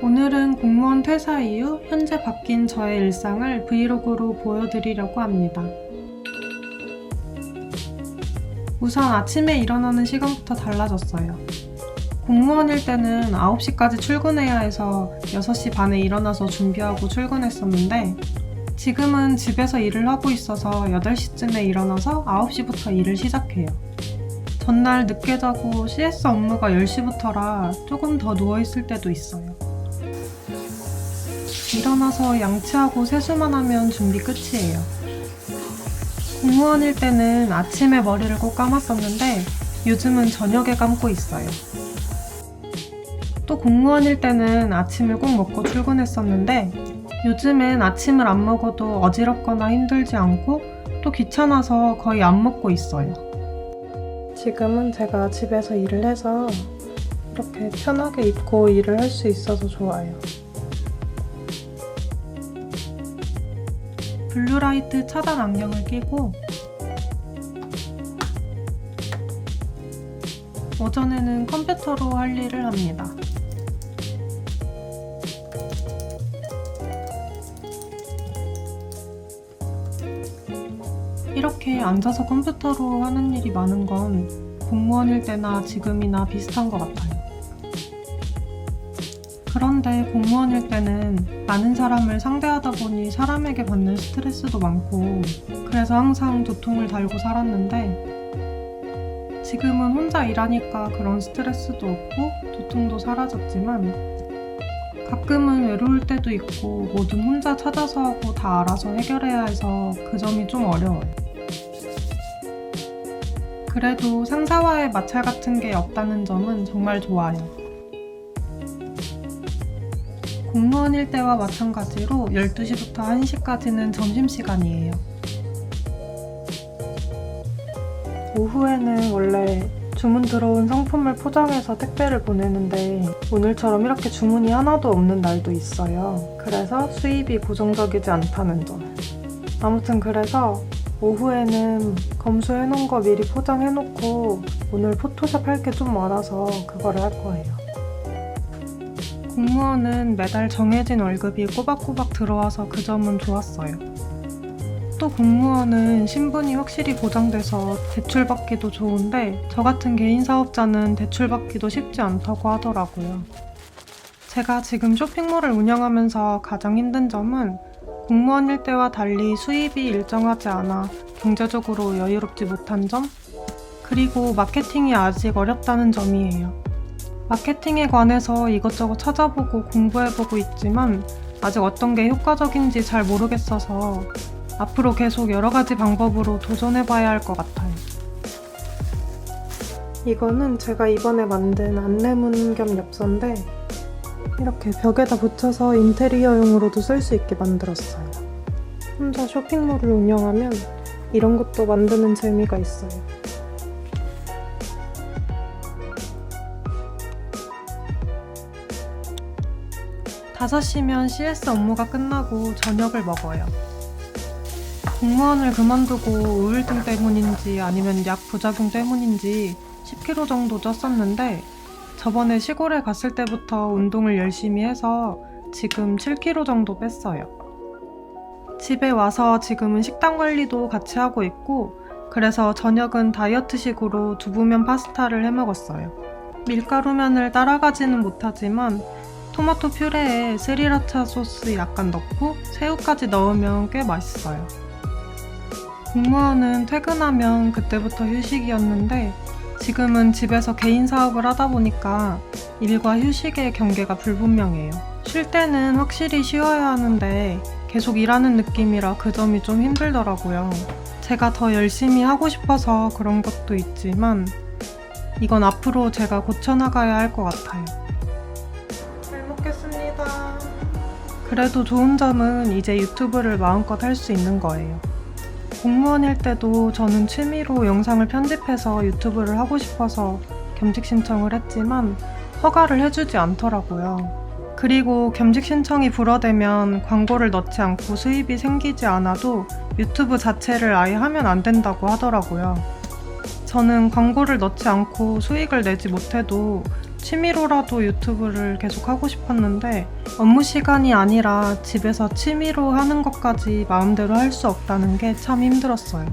오늘은 공무원 퇴사 이후 현재 바뀐 저의 일상을 브이로그로 보여드리려고 합니다. 우선 아침에 일어나는 시간부터 달라졌어요. 공무원일 때는 9시까지 출근해야 해서 6시 반에 일어나서 준비하고 출근했었는데 지금은 집에서 일을 하고 있어서 8시쯤에 일어나서 9시부터 일을 시작해요. 전날 늦게 자고 CS 업무가 10시부터라 조금 더 누워있을 때도 있어요. 일어나서 양치하고 세수만 하면 준비 끝이에요. 공무원일 때는 아침에 머리를 꼭 감았었는데 요즘은 저녁에 감고 있어요. 또 공무원일 때는 아침을 꼭 먹고 출근했었는데 요즘엔 아침을 안 먹어도 어지럽거나 힘들지 않고 또 귀찮아서 거의 안 먹고 있어요. 지금은 제가 집에서 일을 해서 이렇게 편하게 입고 일을 할 수 있어서 좋아요. 블루라이트 차단 안경을 끼고 오전에는 컴퓨터로 할 일을 합니다. 이렇게 앉아서 컴퓨터로 하는 일이 많은 건 공무원일 때나 지금이나 비슷한 것 같아요. 그런데 공무원일 때는 많은 사람을 상대하다 보니 사람에게 받는 스트레스도 많고 그래서 항상 두통을 달고 살았는데 지금은 혼자 일하니까 그런 스트레스도 없고 두통도 사라졌지만 가끔은 외로울 때도 있고 뭐든 혼자 찾아서 하고 다 알아서 해결해야 해서 그 점이 좀 어려워요. 그래도 상사와의 마찰 같은 게 없다는 점은 정말 좋아요. 공무원일 때와 마찬가지로 12시부터 1시까지는 점심시간이에요. 오후에는 원래 주문 들어온 상품을 포장해서 택배를 보내는데 오늘처럼 이렇게 주문이 하나도 없는 날도 있어요. 그래서 수입이 고정적이지 않다는 점. 아무튼 그래서 오후에는 검수해놓은 거 미리 포장해놓고 오늘 포토샵 할 게 좀 많아서 그거를 할 거예요. 공무원은 매달 정해진 월급이 꼬박꼬박 들어와서 그 점은 좋았어요. 또 공무원은 신분이 확실히 보장돼서 대출받기도 좋은데 저 같은 개인 사업자는 대출받기도 쉽지 않다고 하더라고요. 제가 지금 쇼핑몰을 운영하면서 가장 힘든 점은 공무원일 때와 달리 수입이 일정하지 않아 경제적으로 여유롭지 못한 점, 그리고 마케팅이 아직 어렵다는 점이에요. 마케팅에 관해서 이것저것 찾아보고 공부해보고 있지만 아직 어떤 게 효과적인지 잘 모르겠어서 앞으로 계속 여러 가지 방법으로 도전해봐야 할 것 같아요. 이거는 제가 이번에 만든 안내문 겸 엽서인데 이렇게 벽에다 붙여서 인테리어용으로도 쓸 수 있게 만들었어요. 혼자 쇼핑몰을 운영하면 이런 것도 만드는 재미가 있어요. 5시면 CS 업무가 끝나고 저녁을 먹어요. 공무원을 그만두고 우울증 때문인지 아니면 약 부작용 때문인지 10kg 정도 쪘었는데 저번에 시골에 갔을 때부터 운동을 열심히 해서 지금 7kg 정도 뺐어요. 집에 와서 지금은 식단 관리도 같이 하고 있고 그래서 저녁은 다이어트식으로 두부면 파스타를 해 먹었어요. 밀가루면을 따라가지는 못하지만 토마토 퓨레에 스리라차 소스 약간 넣고 새우까지 넣으면 꽤 맛있어요. 공무원은 퇴근하면 그때부터 휴식이었는데 지금은 집에서 개인 사업을 하다 보니까 일과 휴식의 경계가 불분명해요. 쉴 때는 확실히 쉬어야 하는데 계속 일하는 느낌이라 그 점이 좀 힘들더라고요. 제가 더 열심히 하고 싶어서 그런 것도 있지만 이건 앞으로 제가 고쳐나가야 할 것 같아요. 잘 먹겠습니다. 그래도 좋은 점은 이제 유튜브를 마음껏 할 수 있는 거예요. 공무원일 때도 저는 취미로 영상을 편집해서 유튜브를 하고 싶어서 겸직 신청을 했지만 허가를 해주지 않더라고요. 그리고 겸직 신청이 불어되면 광고를 넣지 않고 수입이 생기지 않아도 유튜브 자체를 아예 하면 안 된다고 하더라고요. 저는 광고를 넣지 않고 수익을 내지 못해도 취미로라도 유튜브를 계속 하고 싶었는데 업무 시간이 아니라 집에서 취미로 하는 것까지 마음대로 할 수 없다는 게 참 힘들었어요.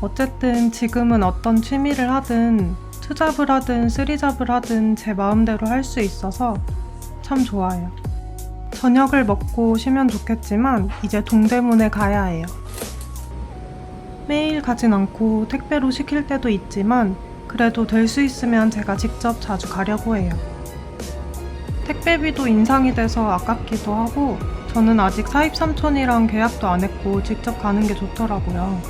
어쨌든 지금은 어떤 취미를 하든 투잡을 하든 쓰리잡을 하든 제 마음대로 할 수 있어서 참 좋아요. 저녁을 먹고 쉬면 좋겠지만 이제 동대문에 가야 해요. 매일 가진 않고 택배로 시킬 때도 있지만 그래도 될 수 있으면 제가 직접 자주 가려고 해요. 택배비도 인상이 돼서 아깝기도 하고 저는 아직 사입 삼촌이랑 계약도 안 했고 직접 가는 게 좋더라고요.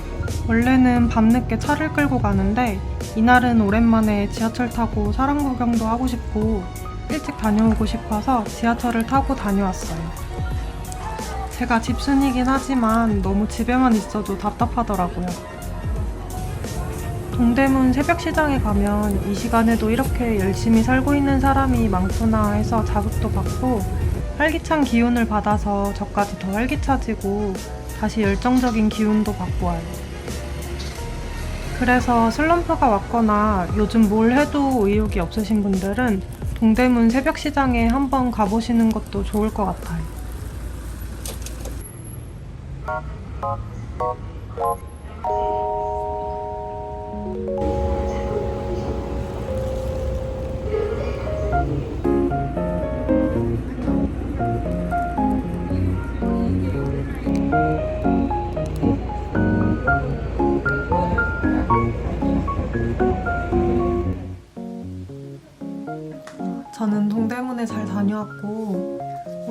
원래는 밤늦게 차를 끌고 가는데 이날은 오랜만에 지하철 타고 사람 구경도 하고 싶고 일찍 다녀오고 싶어서 지하철을 타고 다녀왔어요. 제가 집순이긴 하지만 너무 집에만 있어도 답답하더라고요. 동대문 새벽시장에 가면 이 시간에도 이렇게 열심히 살고 있는 사람이 많구나 해서 자극도 받고 활기찬 기운을 받아서 저까지 더 활기차지고 다시 열정적인 기운도 받고 와요. 그래서 슬럼프가 왔거나 요즘 뭘 해도 의욕이 없으신 분들은 동대문 새벽시장에 한번 가보시는 것도 좋을 것 같아요.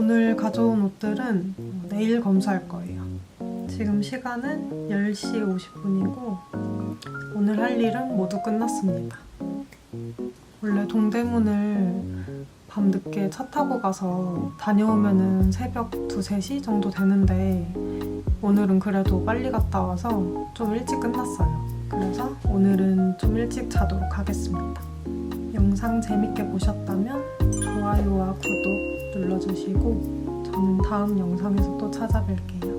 오늘 가져온 옷들은 내일 검수할 거예요. 지금 시간은 10시 50분이고 오늘 할 일은 모두 끝났습니다. 원래 동대문을 밤 늦게 차 타고 가서 다녀오면은 새벽 2, 3시 정도 되는데 오늘은 그래도 빨리 갔다 와서 좀 일찍 끝났어요. 그래서 오늘은 좀 일찍 자도록 하겠습니다. 영상 재밌게 보셨다면 좋아요와 구독 눌러주시고 저는 다음 영상에서 또 찾아뵐게요.